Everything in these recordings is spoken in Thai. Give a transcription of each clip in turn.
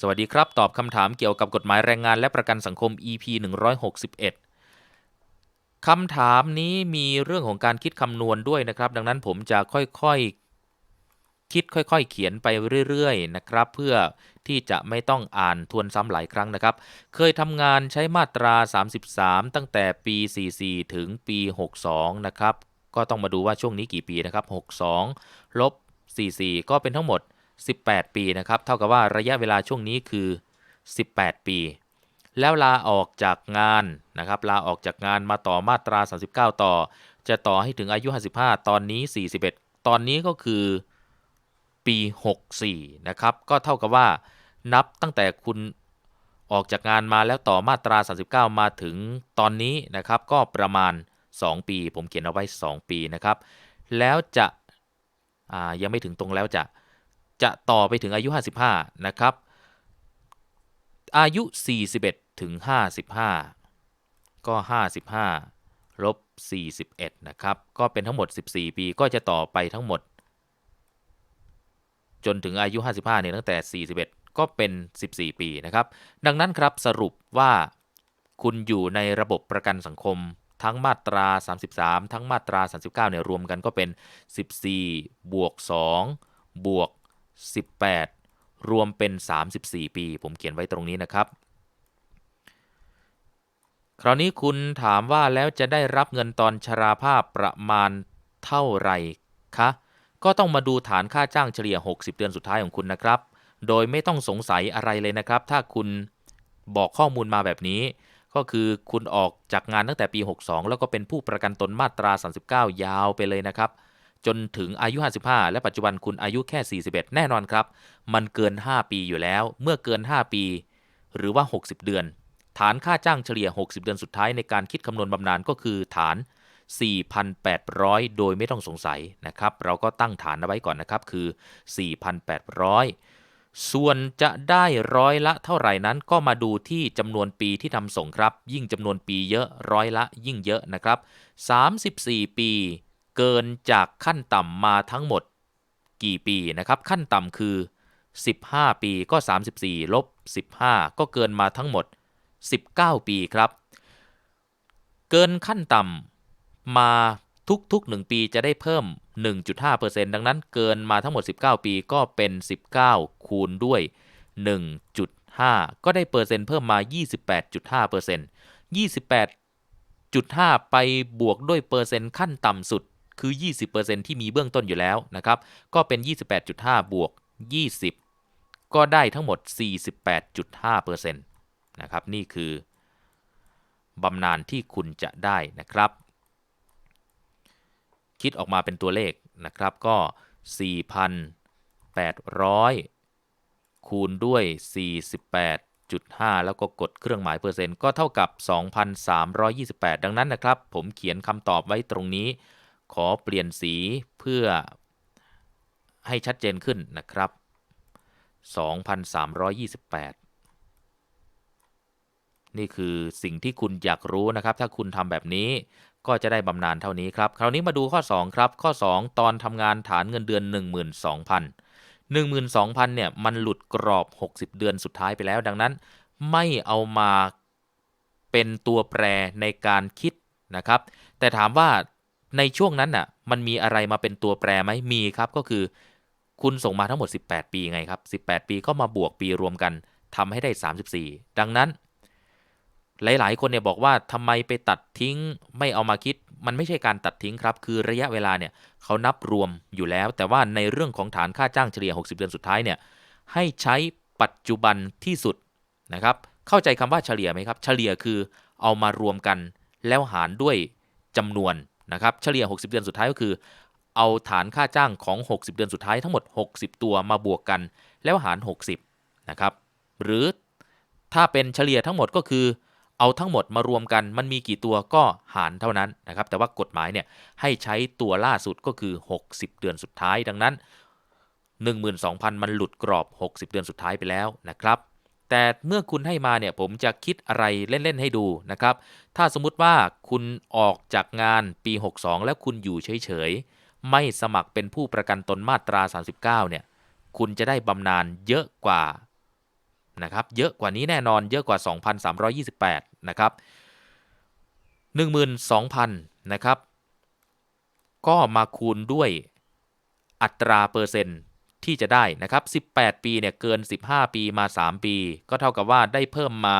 สวัสดีครับ ตอบคำถามเกี่ยวกับกฎหมายแรงงานและประกันสังคม EP 161คำถามนี้มีเรื่องของการคิดคำนวณด้วยนะครับ ดังนั้นผมจะค่อยๆคิดค่อยๆ เขียนไปเรื่อยๆนะครับ เพื่อที่จะไม่ต้องอ่านทวนซ้ำหลายครั้งนะครับ เคยทำงานใช้มาตรา 33 ตั้งแต่ปี 44 ถึงปี 62 นะครับ ก็ต้องมาดูว่าช่วงนี้กี่ปีนะครับ 62 ลบ 44 ก็เป็นทั้งหมด 18 ปีนะครับ เท่ากับว่าระยะเวลาช่วงนี้คือ 18 ปี แล้วลาออกจากงานนะครับ ลาออกจากงานมาต่อมาตรา 39 ต่อ จะต่อให้ถึงอายุ 55 ตอนนี้ 41 ตอนนี้ก็คือปี 64 นะครับ ก็เท่ากับว่านับตั้งแต่คุณออกจากงานมาแล้วต่อมาตรา 39 มาถึงตอนนี้นะครับ ก็ประมาณ 2 ปี ผมเขียนเอาไว้ 2 ปีนะครับ แล้วจะยังไม่ถึงตรงแล้วจะ จะต่อไปถึงอายุ 55 นะครับ อายุ 41 ถึง 55 ก็ 55 ลบ 41 นะครับ ก็เป็นทั้งหมด 14 ปี ก็จะต่อไปทั้งหมด จนถึงอายุ 55 เนี่ยตั้งแต่ 41 ก็เป็น 14 ปีนะครับ ดังนั้นครับสรุปว่าคุณอยู่ในระบบประกันสังคมทั้งมาตรา 33 ทั้งมาตรา 39 เนี่ยรวมกันก็เป็น 14 บวก 2 บวก 18 รวมเป็น 34 ปี ผมเขียนไว้ตรงนี้นะครับ คราวนี้คุณถามว่าแล้วจะได้รับเงินตอนชราภาพประมาณเท่าไหร่คะ ก็ต้องมาดูฐานค่าจ้างเฉลี่ย 60 เดือนสุดท้ายของคุณนะครับ โดยไม่ต้องสงสัยอะไรเลยนะครับ ถ้าคุณบอกข้อมูลมาแบบนี้ ก็คือคุณออกจากงานตั้งแต่ปี 62 แล้วก็เป็นผู้ประกันตนมาตรา 39 ยาวไปเลยนะครับ จนถึงอายุ 55 และปัจจุบันคุณอายุแค่ 41 แน่นอนครับ มันเกิน 5 ปีอยู่แล้ว เมื่อเกิน 5 ปี หรือว่า 60 เดือน ฐานค่าจ้างเฉลี่ย 60 เดือนสุดท้ายในการคิดคำนวณบำนาญก็คือฐาน 4,800 โดยไม่ต้องสงสัยนะครับ เราก็ตั้งฐานเอาไว้ก่อนนะครับ คือ 4,800 ส่วนจะได้ร้อยละเท่าไหร่นั้นก็มาดูที่จำนวนปีที่ทำส่งครับ ยิ่งจำนวนปีเยอะร้อยละยิ่งเยอะนะครับ 34 ปี เกินจากขั้นต่ำมาทั้งหมดกี่ปีนะครับ ขั้นต่ำคือ 15 ปีก็ 34ลบ15 ก็เกินมาทั้งหมด 19 ปีครับ เกินขั้นต่ำมาทุกๆ 1 ปีจะได้เพิ่ม 1.5%ดังนั้นเกินมาทั้งหมด 19 ปีก็เป็น 19 คูณด้วย 1.5 ก็ได้เปอร์เซ็นต์เพิ่มมา 28.5% 28.5 ไปบวกด้วยเปอร์เซ็นต์ขั้นต่ำสุด คือ 20%ที่มีเบื้องต้นอยู่แล้วนะครับ ก็เป็น 28.5 บวก 20 ก็ได้ทั้งหมด 48.5%นะครับ นี่คือบำนาญที่คุณจะได้นะครับ คิดออกมาเป็นตัวเลขนะครับ ก็ 4,800 คูณด้วย 48.5 แล้วก็กดเครื่องหมายเปอร์เซ็นต์ก็เท่ากับ 2,328 ดังนั้นนะครับ ผมเขียนคำตอบไว้ตรงนี้ ขอเปลี่ยนสีเพื่อให้ชัดเจนขึ้นนะครับ 2,328 นี่คือสิ่งที่คุณอยากรู้นะครับ ถ้าคุณทำแบบนี้ก็จะได้บำนาญเท่านี้ครับ คราวนี้มาดูข้อ 2 ครับ ข้อ 2 ตอนทำงานฐานเงินเดือน 12,000 12,000เนี่ยมันหลุดกรอบ 60 เดือนสุดท้ายไปแล้ว ดังนั้น ไม่เอามาเป็นตัวแปรในการคิดนะครับ แต่ถามว่า ในช่วงนั้นน่ะ มันมีอะไรมาเป็นตัวแปรไหมมีครับ ก็คือ คุณส่งมาทั้งหมด 18 ปีไงครับ 18 ปีก็มาบวกปีรวมกันทำให้ได้ 34 ดังนั้น หลาย ๆ คนเนี่ยบอกว่าทำไมไปตัดทิ้ง ไม่เอามาคิด มันไม่ใช่การตัดทิ้งครับ คือระยะเวลาเนี่ยเขานับรวมอยู่แล้ว แต่ว่าในเรื่องของฐานค่าจ้างเฉลี่ย 60 เดือนสุดท้ายเนี่ย ให้ใช้ปัจจุบันที่สุดนะครับ เข้าใจคำว่าเฉลี่ยไหมครับ เฉลี่ยคือเอามารวมกันแล้วหารด้วยจำนวน นะครับเฉลี่ย 60 เดือนสุดท้ายก็คือ เอาฐานค่าจ้างของ 60 เดือนสุดท้ายทั้งหมด 60 ตัวมาบวกกัน แล้วหาร 60 นะครับ หรือถ้าเป็นเฉลี่ยทั้งหมดก็คือ เอาทั้งหมดมารวมกันมันมีกี่ตัวก็หารเท่านั้นนะครับ แต่ว่ากฎหมายเนี่ยให้ใช้ตัวล่าสุดก็คือ 60 เดือนสุดท้ายดังนั้น 12,000 มันหลุดกรอบ 60 เดือนสุดท้ายไปแล้วนะครับ แต่เมื่อคุณให้มาเนี่ยผมจะคิดอะไรเล่น ๆ ให้ดูนะครับ ถ้าสมมุติว่าคุณออกจากงานปี 62 แล้วคุณอยู่เฉย ๆ ไม่สมัครเป็นผู้ประกันตนมาตรา 39 เนี่ย คุณจะได้บำนาญเยอะกว่านะครับ เยอะกว่านี้แน่นอนเยอะกว่า 2,328 นะครับ 12,000 นะครับ ก็มาคูณด้วยอัตราเปอร์เซ็นต์ ที่จะได้นะครับ 18 ปีเนี่ยเกิน 15 ปีมา 3 ปี ก็เท่ากับว่าได้เพิ่มมา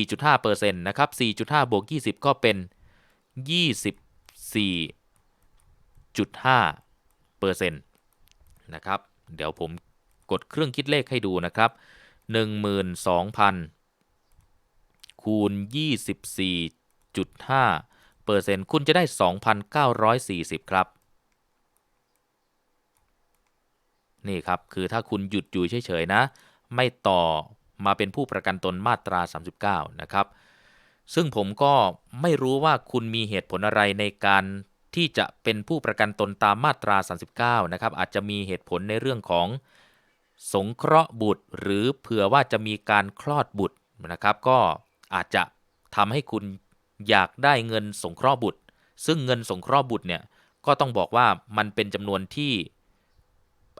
4.5%นะครับ 4.5 บวก 20 ก็เป็น 24.5%นะครับ เดี๋ยวผมกดเครื่องคิดเลขให้ดูนะครับ 12,000 คูณ 24.5เปอร์เซ็นต์คุณจะได้ 2,940 ครับ นี่ครับคือถ้าคุณหยุดอยู่เฉยๆนะ ไม่ต่อมาเป็นผู้ประกันตนมาตรา 39 นะครับ ซึ่งผมก็ไม่รู้ว่าคุณมีเหตุผลอะไรในการที่จะเป็นผู้ประกันตนตามมาตรา 39 นะครับ อาจจะมีเหตุผลในเรื่องของสงเคราะห์บุตร หรือเผื่อว่าจะมีการคลอดบุตรนะครับ ก็อาจจะทำให้คุณอยากได้เงินสงเคราะห์บุตร ซึ่งเงินสงเคราะห์บุตรเนี่ยก็ต้องบอกว่ามันเป็นจำนวนที่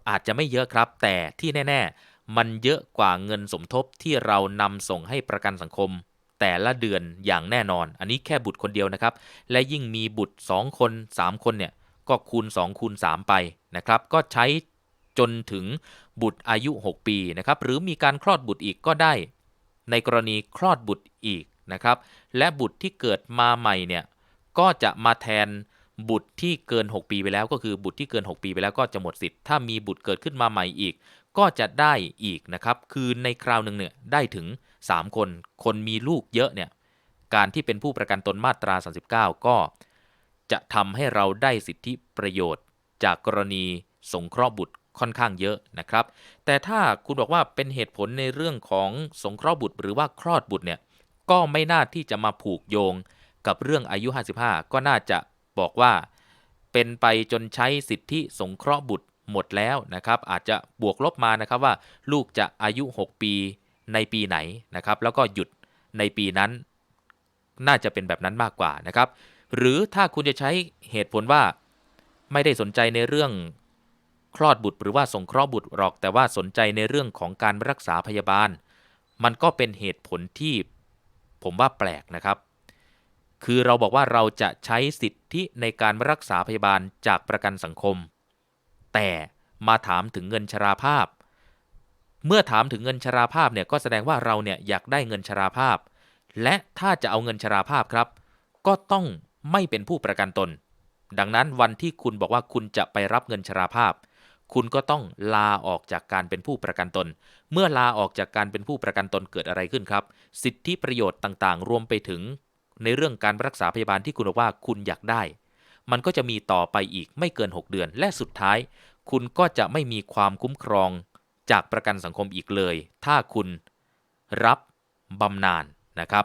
อาจจะไม่เยอะครับ แต่ที่แน่ ๆ มันเยอะกว่าเงินสมทบที่เรานำส่งให้ประกันสังคม แต่ละเดือนอย่างแน่นอน อันนี้แค่บุตรคนเดียวนะครับ และยิ่งมีบุตร 2 คน 3 คนเนี่ยก็คูณ 2 คูณ 3 ไปนะครับ ก็ใช้จนถึงบุตรอายุ 6 ปีนะครับหรือมีการคลอดบุตรอีกก็ได้ ในกรณีคลอดบุตรอีกนะครับ และบุตรที่เกิดมาใหม่เนี่ยก็จะมาแทน บุตรที่เกิน 6 ปีไปแล้วก็คือบุตรที่เกิน 6 ปีไปแล้วก็จะหมดสิทธิ์ ถ้ามีบุตรเกิดขึ้นมาใหม่อีก ก็จะได้อีกนะครับ คือในคราวหนึ่งเนี่ยได้ถึง 3 คน คนมีลูกเยอะเนี่ย การที่เป็นผู้ประกันตนมาตรา 39 ก็จะทำให้เราได้สิทธิประโยชน์ จากกรณีสงเคราะห์บุตรค่อนข้างเยอะนะครับ แต่ถ้าคุณบอกว่าเป็นเหตุผลในเรื่องของสงเคราะห์บุตร หรือว่าคลอดบุตรเนี่ย ก็ไม่น่าที่จะมาผูกโยงกับเรื่องอายุ 55 ก็น่าจะ บอกว่า เป็นไปจนใช้สิทธิสงเคราะห์บุตรหมดแล้วนะครับ อาจจะบวกลบมานะครับว่า ลูกจะอายุ 6 ปีในปีไหนนะครับ แล้วก็หยุดในปีนั้น น่าจะเป็นแบบนั้นมากกว่านะครับ หรือถ้าคุณจะใช้เหตุผลว่า ไม่ได้สนใจในเรื่องคลอดบุตรหรือว่าสงเคราะห์บุตรหรอก แต่ว่าสนใจในเรื่องของการรักษาพยาบาล มันก็เป็นเหตุผลที่ผมว่าแปลกนะครับ คือเราบอกว่าเราจะใช้สิทธิในการรักษาพยาบาลจากประกันสังคม แต่มาถามถึงเงินชราภาพ เมื่อถามถึงเงินชราภาพเนี่ยก็แสดงว่าเราเนี่ยอยากได้เงินชราภาพ และถ้าจะเอาเงินชราภาพครับ ก็ต้องไม่เป็นผู้ประกันตน ดังนั้นวันที่คุณบอกว่าคุณจะไปรับเงินชราภาพ คุณก็ต้องลาออกจากการเป็นผู้ประกันตน เมื่อลาออกจากการเป็นผู้ประกันตนเกิดอะไรขึ้นครับ สิทธิประโยชน์ต่างๆ รวมไปถึง ในเรื่องการรักษาพยาบาลที่คุณบอกว่าคุณอยากได้ มันก็จะมีต่อไปอีกไม่เกิน 6 เดือน และสุดท้าย คุณก็จะไม่มีความคุ้มครองจากประกันสังคมอีกเลย ถ้าคุณรับบำนาญนะครับ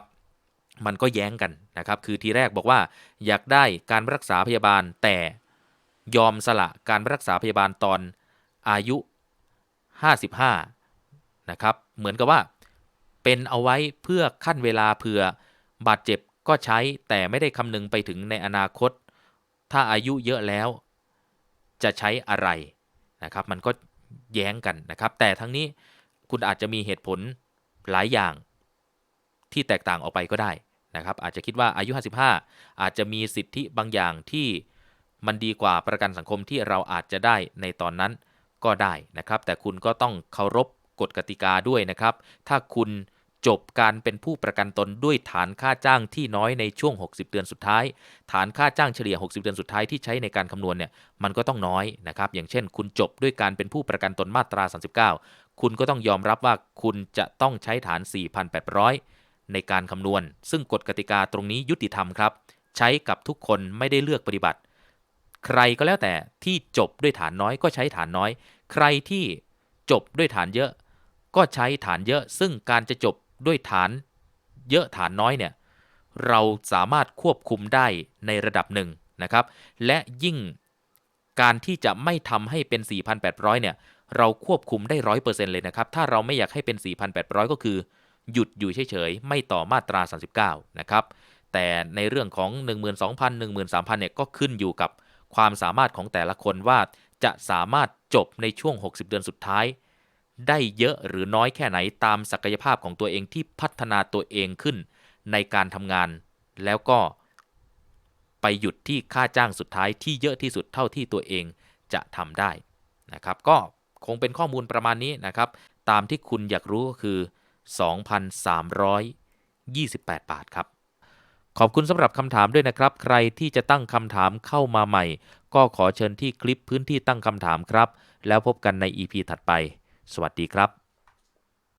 มันก็แย้งกันนะครับ คือทีแรกบอกว่า อยากได้การรักษาพยาบาลแต่ยอมสละการรักษาพยาบาลตอนอายุ 55 นะครับ เหมือนกับว่าเป็นเอาไว้เพื่อขั้นเวลาเผื่อบาดเจ็บ ก็ใช้แต่ไม่ได้คำนึงไปถึงในอนาคต ถ้าอายุเยอะแล้ว จะใช้อะไรนะครับ มันก็แย้งกันนะครับ แต่ทั้งนี้คุณอาจจะมีเหตุผลหลายอย่างที่แตกต่างออกไปก็ได้นะครับ อาจจะคิดว่าอายุ 55 อาจจะมีสิทธิบางอย่างที่มันดีกว่าประกันสังคมที่เราอาจจะได้ในตอนนั้นก็ได้นะครับ แต่คุณก็ต้องเคารพกฎกติกาด้วยนะครับ ถ้าคุณ จบการเป็นผู้ประกันตนด้วยฐานค่าจ้างที่น้อยในช่วง 60 เดือนสุดท้าย ฐานค่าจ้างเฉลี่ย 60 เดือนสุดท้ายที่ใช้ในการคำนวณเนี่ยมันก็ต้องน้อยนะครับ อย่างเช่น คุณจบด้วยการเป็นผู้ประกันตนมาตรา 39 คุณก็ต้องยอมรับว่าคุณจะต้องใช้ฐาน 4,800 ในการคำนวณ ซึ่งกฎกติกาตรงนี้ยุติธรรมครับ ใช้กับทุกคนไม่ได้เลือกปฏิบัติ ใครก็แล้วแต่ที่จบด้วยฐานน้อยก็ใช้ฐานน้อย ใครที่จบด้วยฐานเยอะ ก็ใช้ฐานเยอะ ซึ่งการจะจบ ด้วยฐานเยอะฐานน้อยเนี่ยเราสามารถควบคุมได้ในระดับหนึ่งนะครับ และยิ่งการที่จะไม่ทำให้เป็น 4,800 เนี่ย เราควบคุมได้ร้อยเปอร์เซ็นต์เลยนะครับ ถ้าเราไม่อยากให้เป็น 4,800 ก็คือ หยุดอยู่เฉยๆ ไม่ต่อมาตรา 39 นะครับ แต่ในเรื่องของ 12,000 13,000 เนี่ย ก็ขึ้นอยู่กับความสามารถของแต่ละคนว่าจะสามารถจบในช่วง 60 เดือนสุดท้าย ได้เยอะหรือน้อยแค่ไหนตามศักยภาพของตัวเองที่พัฒนาตัวเองขึ้นในการทำงาน แล้วก็ไปหยุดที่ค่าจ้างสุดท้ายที่เยอะที่สุดเท่าที่ตัวเองจะทำได้นะครับ ก็คงเป็นข้อมูลประมาณนี้นะครับ ตามที่คุณอยากรู้ก็คือ 2,328 บาทครับ ขอบคุณสำหรับคำถามด้วยนะครับ ใครที่จะตั้งคำถามเข้ามาใหม่ ก็ขอเชิญที่คลิปพื้นที่ตั้งคำถามครับ แล้วพบกันใน EP ถัดไป สวัสดีครับ